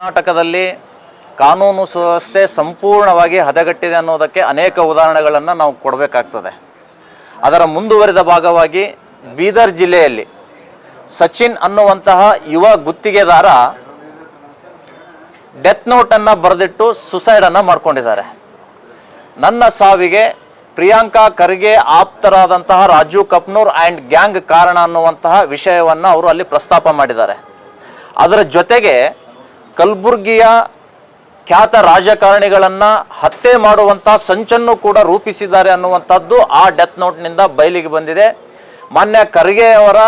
ಕರ್ನಾಟಕದಲ್ಲಿ ಕಾನೂನು ಸುವ್ಯವಸ್ಥೆ ಸಂಪೂರ್ಣವಾಗಿ ಹದಗಟ್ಟಿದೆ ಅನ್ನೋದಕ್ಕೆ ಅನೇಕ ಉದಾಹರಣೆಗಳನ್ನು ನಾವು ಕೊಡಬೇಕಾಗ್ತದೆ. ಅದರ ಮುಂದುವರಿದ ಭಾಗವಾಗಿ ಬೀದರ್ ಜಿಲ್ಲೆಯಲ್ಲಿ ಸಚಿನ್ ಅನ್ನುವಂತಹ ಯುವ ಗುತ್ತಿಗೆದಾರ ಡೆತ್ ನೋಟನ್ನು ಬರೆದಿಟ್ಟು ಸುಸೈಡನ್ನು ಮಾಡಿಕೊಂಡಿದ್ದಾರೆ. ನನ್ನ ಸಾವಿಗೆ ಪ್ರಿಯಾಂಕಾ ಖರ್ಗೆ ಆಪ್ತರಾದಂತಹ ರಾಜು ಕಪ್ನೂರ್ ಆ್ಯಂಡ್ ಗ್ಯಾಂಗ್ ಕಾರಣ ಅನ್ನುವಂತಹ ವಿಷಯವನ್ನು ಅವರು ಅಲ್ಲಿ ಪ್ರಸ್ತಾಪ ಮಾಡಿದ್ದಾರೆ. ಅದರ ಜೊತೆಗೆ ಕಲಬುರ್ಗಿಯ ಖ್ಯಾತ ರಾಜಕಾರಣಿಗಳನ್ನು ಹತ್ಯೆ ಮಾಡುವಂಥ ಸಂಚನ್ನು ಕೂಡ ರೂಪಿಸಿದ್ದಾರೆ ಅನ್ನುವಂಥದ್ದು ಆ ಡೆತ್ ನೋಟ್ನಿಂದ ಬಯಲಿಗೆ ಬಂದಿದೆ. ಮಾನ್ಯ ಖರ್ಗೆ ಅವರ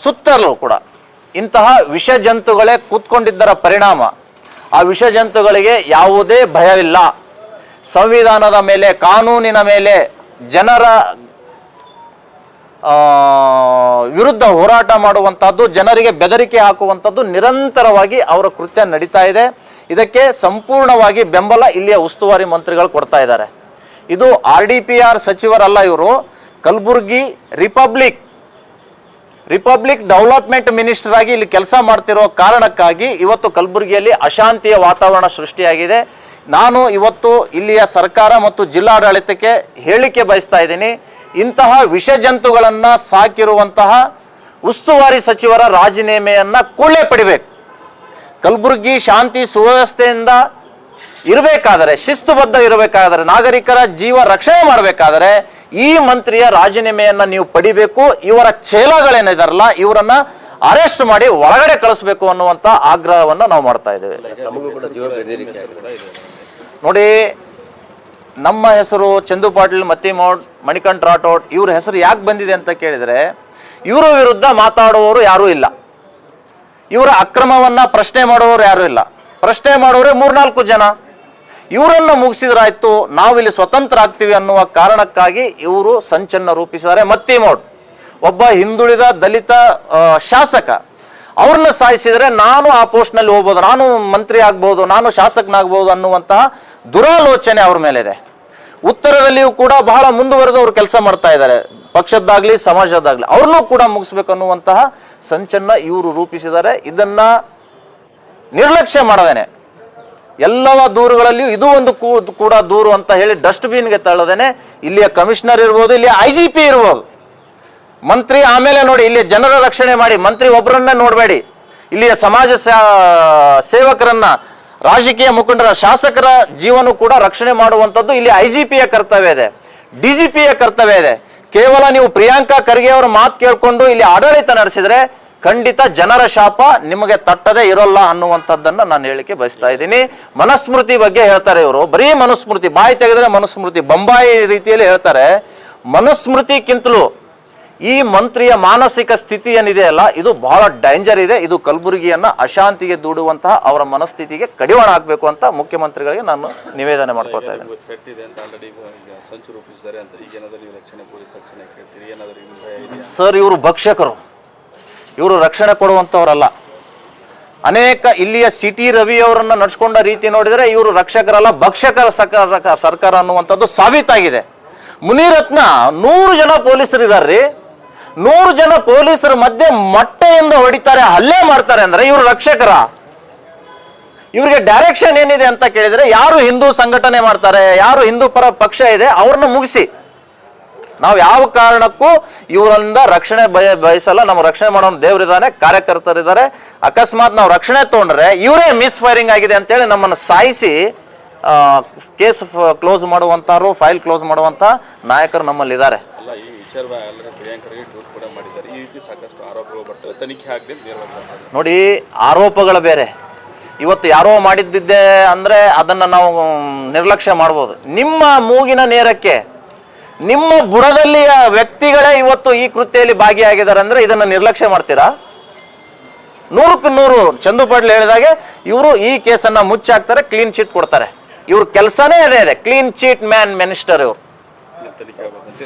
ಸುತ್ತಲೂ ಕೂಡ ಇಂತಹ ವಿಷ ಜಂತುಗಳೇ ಕೂತ್ಕೊಂಡಿದ್ದರ ಪರಿಣಾಮ. ಆ ವಿಷ ಜಂತುಗಳಿಗೆ ಯಾವುದೇ ಭಯವಿಲ್ಲ ಸಂವಿಧಾನದ ಮೇಲೆ, ಕಾನೂನಿನ ಮೇಲೆ ಜನರ ವಿರುದ್ಧ ಹೋರಾಟ ಮಾಡುವಂಥದ್ದು ಜನರಿಗೆ ಬೆದರಿಕೆ ಹಾಕುವಂಥದ್ದು ನಿರಂತರವಾಗಿ ಅವರ ಕೃತ್ಯ ನಡೀತಾ ಇದೆ. ಇದಕ್ಕೆ ಸಂಪೂರ್ಣವಾಗಿ ಬೆಂಬಲ ಇಲ್ಲಿಯ ಉಸ್ತುವಾರಿ ಮಂತ್ರಿಗಳು ಕೊಡ್ತಾ ಇದ್ದಾರೆ. ಇದು ಆರ್ ಡಿ ಪಿ ಆರ್ ಸಚಿವರಲ್ಲ ಇವರು, Kalaburagi republic republic development minister ಆಗಿ ಇಲ್ಲಿ ಕೆಲಸ ಮಾಡ್ತಿರೋ ಕಾರಣಕ್ಕಾಗಿ ಇವತ್ತು ಕಲಬುರಗಿಯಲ್ಲಿ ಅಶಾಂತಿಯ ವಾತಾವರಣ ಸೃಷ್ಟಿಯಾಗಿದೆ. ನಾನು ಇವತ್ತು ಇಲ್ಲಿಯ ಸರ್ಕಾರ ಮತ್ತು ಜಿಲ್ಲಾಡಳಿತಕ್ಕೆ ಹೇಳಿಕೆ ಬಯಸ್ತಾ ಇದ್ದೀನಿ. ಇಂತಹ ವಿಷ ಜಂತುಗಳನ್ನು ಸಾಕಿರುವಂತಹ ಉಸ್ತುವಾರಿ ಸಚಿವರ ರಾಜೀನಾಮೆಯನ್ನು ಕೂಡಲೇ ಪಡಿಬೇಕು. ಕಲಬುರಗಿ ಶಾಂತಿ ಸುವ್ಯವಸ್ಥೆಯಿಂದ ಇರಬೇಕಾದರೆ ಶಿಸ್ತುಬದ್ಧ ಇರಬೇಕಾದರೆ ನಾಗರಿಕರ ಜೀವ ರಕ್ಷಣೆ ಮಾಡಬೇಕಾದರೆ ಈ ಮಂತ್ರಿಯ ರಾಜೀನಾಮೆಯನ್ನು ನೀವು ಪಡಿಬೇಕು. ಇವರ ಚೇಲಗಳೇನಿದಾರಲ್ಲ ಇವರನ್ನ ಅರೆಸ್ಟ್ ಮಾಡಿ ಒಳಗಡೆ ಕಳಿಸ್ಬೇಕು ಅನ್ನುವಂಥ ಆಗ್ರಹವನ್ನು ನಾವು ಮಾಡ್ತಾ ಇದ್ದೇವೆ. ನೋಡಿ ನಮ್ಮ ಹೆಸರು ಚಂದು ಪಾಟೀಲ್ ಮತ್ತಿಮೋಡ್ ಮಣಿಕಂಠ ರಾಠೋಡ್, ಇವ್ರ ಹೆಸರು ಯಾಕೆ ಬಂದಿದೆ ಅಂತ ಕೇಳಿದರೆ, ಇವರ ವಿರುದ್ಧ ಮಾತಾಡುವವರು ಯಾರೂ ಇಲ್ಲ. ಇವರ ಅಕ್ರಮವನ್ನು ಪ್ರಶ್ನೆ ಮಾಡುವವರು ಯಾರೂ ಇಲ್ಲ. ಪ್ರಶ್ನೆ ಮಾಡುವವರೇ ಮೂರ್ನಾಲ್ಕು ಜನ. ಇವರನ್ನು ಮುಗಿಸಿದ್ರಾಯ್ತು, ನಾವಿಲ್ಲಿ ಸ್ವತಂತ್ರ ಆಗ್ತೀವಿ ಅನ್ನುವ ಕಾರಣಕ್ಕಾಗಿ ಇವರು ಸಂಚನ್ನು ರೂಪಿಸಿದ್ದಾರೆ ಮತ್ತಿಮೋಡ್ ಒಬ್ಬ ಹಿಂದುಳಿದ ದಲಿತ ಶಾಸಕ. ಅವ್ರನ್ನ ಸಾಯಿಸಿದರೆ ನಾನು ಆ ಪೋಸ್ಟ್ನಲ್ಲಿ ಹೋಗ್ಬೋದು, ನಾನು ಮಂತ್ರಿ ಆಗ್ಬೋದು, ನಾನು ಶಾಸಕನಾಗ್ಬೋದು ಅನ್ನುವಂತಹ ದುರಾಲೋಚನೆ ಅವ್ರ ಮೇಲಿದೆ. ಉತ್ತರದಲ್ಲಿಯೂ ಕೂಡ ಬಹಳ ಅವ್ರು ಕೆಲಸ ಮಾಡ್ತಾ ಇದ್ದಾರೆ. ಪಕ್ಷದ್ದಾಗಲಿ, ಸಮಾಜದ್ದಾಗಲಿ, ಅವ್ರನ್ನೂ ಕೂಡ ಮುಗಿಸ್ಬೇಕು ಅನ್ನುವಂತಹ ಸಂಚನ್ನ ಇವರು ರೂಪಿಸಿದ್ದಾರೆ. ಇದನ್ನ ನಿರ್ಲಕ್ಷ್ಯ ಮಾಡದೇನೆ. ಎಲ್ಲವ ದೂರುಗಳಲ್ಲಿಯೂ ಇದು ಒಂದು ಕೂಡ ದೂರು ಅಂತ ಹೇಳಿ ಡಸ್ಟ್ಬಿನ್ಗೆ ತಳ್ಳದೇನೆ ಇಲ್ಲಿಯ ಕಮಿಷನರ್ ಇರ್ಬೋದು, ಇಲ್ಲಿಯ ಐ ಜಿ ಪಿ ಇರ್ಬೋದು. ಮಂತ್ರಿ ಆಮೇಲೆ ನೋಡಿ ಇಲ್ಲಿ ಜನರ ರಕ್ಷಣೆ ಮಾಡಿ, ಮಂತ್ರಿ ಒಬ್ಬರನ್ನ ನೋಡಬೇಡಿ. ಇಲ್ಲಿಯ ಸಮಾಜ ಸೇವಕರನ್ನ ರಾಜಕೀಯ ಮುಖಂಡರ ಶಾಸಕರ ಜೀವನ ಕೂಡ ರಕ್ಷಣೆ ಮಾಡುವಂಥದ್ದು ಇಲ್ಲಿ ಐ ಜಿ ಪಿಯ ಕರ್ತವ್ಯ ಇದೆ. ಡಿ ಜಿ ಪಿಯ ಕರ್ತವ್ಯ ಇದೆ. ಕೇವಲ ನೀವು ಪ್ರಿಯಾಂಕಾ ಖರ್ಗೆ ಅವರ ಮಾತು ಕೇಳಿಕೊಂಡು ಇಲ್ಲಿ ಆಡಳಿತ ನಡೆಸಿದ್ರೆ ಖಂಡಿತ ಜನರ ಶಾಪ ನಿಮಗೆ ತಟ್ಟದೆ ಇರೋಲ್ಲ ಅನ್ನುವಂಥದ್ದನ್ನು ನಾನು ಹೇಳಿಕೆ ಬಯಸ್ತಾ ಇದ್ದೀನಿ. ಮನುಸ್ಮೃತಿ ಬಗ್ಗೆ ಹೇಳ್ತಾರೆ ಇವರು. ಬರೀ ಮನುಸ್ಮೃತಿ, ಬಾಯಿ ತೆಗೆದ್ರೆ ಮನುಸ್ಮೃತಿ, ಬೊಂಬಾಯಿ ರೀತಿಯಲ್ಲಿ ಹೇಳ್ತಾರೆ. ಮನುಸ್ಮೃತಿಗಿಂತಲೂ ಈ ಮಂತ್ರಿಯ ಮಾನಸಿಕ ಸ್ಥಿತಿ ಏನಿದೆಯಲ್ಲ ಇದು ಬಹಳ ಡೇಂಜರ್ ಇದೆ. ಇದು ಕಲಬುರಗಿಯನ್ನ ಅಶಾಂತಿಗೆ ದೂಡುವಂತಹ ಅವರ ಮನಸ್ಥಿತಿಗೆ ಕಡಿವಾಣ ಆಗಬೇಕು ಅಂತ ಮುಖ್ಯಮಂತ್ರಿಗಳಿಗೆ ನಾನು ನಿವೇದನೆ ಮಾಡ್ಕೊಳ್ತಾ ಇದ್ದೇನೆ. ಸರ್ ಇವರು ಭಕ್ಷಕರು. ಇವರು ರಕ್ಷಣೆ ಕೊಡುವಂಥವರಲ್ಲ. ಅನೇಕ ಇಲ್ಲಿಯ ಸಿಟಿ ರವಿ ಅವರನ್ನು ನಡ್ಸ್ಕೊಂಡ ರೀತಿ ನೋಡಿದರೆ ಇವರು ರಕ್ಷಕರಲ್ಲ ಭಕ್ಷಕರ ಸರ್ಕಾರ ಸರ್ಕಾರ ಅನ್ನುವಂಥದ್ದು ಸಾಬೀತಾಗಿದೆ. ಮುನಿರತ್ನ ನೂರು ಜನ ಪೊಲೀಸರಿದ್ದಾರೆ ನೂರು ಜನ ಪೊಲೀಸರ ಮಧ್ಯೆ ಮೊಟ್ಟೆಯಿಂದ ಹೊಡಿತಾರೆ, ಹಲ್ಲೆ ಮಾಡ್ತಾರೆ ಅಂದ್ರೆ ಇವರು ರಕ್ಷಕರ. ಇವರಿಗೆ ಡೈರೆಕ್ಷನ್ ಏನಿದೆ ಅಂತ ಕೇಳಿದ್ರೆ ಯಾರು ಹಿಂದೂ ಸಂಘಟನೆ ಮಾಡ್ತಾರೆ, ಯಾರು ಹಿಂದೂ ಪರ ಪಕ್ಷ ಇದೆ, ಅವ್ರನ್ನ ಮುಗಿಸಿ. ನಾವು ಯಾವ ಕಾರಣಕ್ಕೂ ಇವರಿಂದ ರಕ್ಷಣೆ ಬಯ, ಬಯಸಲ್ಲ ನಮ್ಮ ರಕ್ಷಣೆ ಮಾಡೋ ದೇವರಿದ್ದಾನೆ ಕಾರ್ಯಕರ್ತರಿದ್ದಾರೆ ಅಕಸ್ಮಾತ್ ನಾವು ರಕ್ಷಣೆ ತೊಗೊಂಡ್ರೆ ಇವರೇ ಮಿಸ್ ಫೈರಿಂಗ್ ಆಗಿದೆ ಅಂತೇಳಿ ನಮ್ಮನ್ನು ಸಾಯಿಸಿ ಕೇಸ್ ಕ್ಲೋಸ್ ಮಾಡುವಂಥವ್ರು ಫೈಲ್ ಕ್ಲೋಸ್ ಮಾಡುವಂಥ ನಾಯಕರು ನಮ್ಮಲ್ಲಿದ್ದಾರೆ. ಪ್ರಿಯಾಂಕರಿಗೆ ಟೂರ್ ಕೂಡ ಮಾಡಿದ್ದಾರೆ. ಈ ರೀತಿ ಸಾಕಷ್ಟು ಆರೋಪಗಳು ಬರ್ತವೆ. ತನಿಖೆ ಆಗದೆ ನೋಡಿ, ಆರೋಪಗಳು ಬೇರೆ. ಇವತ್ತು ಯಾರೋ ಮಾಡಿದ್ದಿದ್ದೆ ಅಂದರೆ ಅದನ್ನು ನಾವು ನಿರ್ಲಕ್ಷ್ಯ ಮಾಡ್ಬೋದು. ನಿಮ್ಮ ಮೂಗಿನ ನೇರಕ್ಕೆ, ನಿಮ್ಮ ಬುಡದಲ್ಲಿಯ ವ್ಯಕ್ತಿಗಳೇ ಇವತ್ತು ಈ ಕೃತ್ಯದಲ್ಲಿ ಭಾಗಿಯಾಗಿದ್ದಾರೆ ಅಂದರೆ ಇದನ್ನು ನಿರ್ಲಕ್ಷ್ಯ ಮಾಡ್ತೀರಾ? ನೂರಕ್ಕೆ ನೂರು ಚಂದು ಹೇಳಿದಾಗೆ ಇವರು ಈ ಕೇಸನ್ನು ಮುಚ್ಚಾಕ್ತಾರೆ ಕ್ಲೀನ್ ಚೀಟ್ ಕೊಡ್ತಾರೆ. ಇವ್ರ ಕೆಲಸನೇ ಅದೇ ಇದೆ. ಕ್ಲೀನ್ ಚೀಟ್ ಮ್ಯಾನ್ ಮಿನಿಸ್ಟರ್ ಇವರು.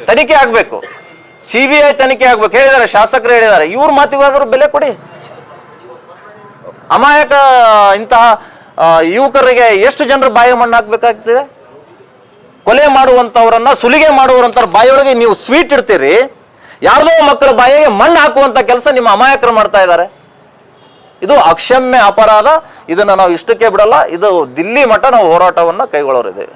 ತನಿಖೆ ಆಗ್ಬೇಕು ಸಿ ಬಿ ಐ ತನಿಖೆ ಆಗ್ಬೇಕು. ಹೇಳಿದ್ದಾರೆ ಶಾಸಕರು ಹೇಳಿದ್ದಾರೆ ಇವ್ರ ಮಾತಿಗಾದ್ರೂ ಬೆಲೆ ಕೊಡಿ. ಅಮಾಯಕ ಇಂತಹ ಯುವಕರಿಗೆ ಎಷ್ಟು ಜನರು ಬಾಯಿ ಮಣ್ಣು ಹಾಕ್ಬೇಕಾಗ್ತದೆ? ಕೊಲೆ ಮಾಡುವಂಥವ್ರನ್ನ ಸುಲಿಗೆ ಮಾಡುವಂಥ ಬಾಯಿಯೊಳಗೆ ನೀವು ಸ್ವೀಟ್ ಇಡ್ತೀರಿ. ಯಾರ್ದೋ ಮಕ್ಕಳ ಬಾಯಿಗೆ ಮಣ್ಣು ಹಾಕುವಂತ ಕೆಲಸ ನಿಮ್ಮ ಅಮಾಯಕರು ಮಾಡ್ತಾ ಇದ್ದಾರೆ. ಇದು ಅಕ್ಷಮ್ಯ ಅಪರಾಧ. ಇದನ್ನು ನಾವು ಇಷ್ಟಕ್ಕೆ ಬಿಡಲ್ಲ. ಇದು ದಿಲ್ಲಿ ಮಟ್ಟ ನಾವು ಹೋರಾಟವನ್ನು ಕೈಗೊಳ್ಳೋರಿದ್ದೇವೆ.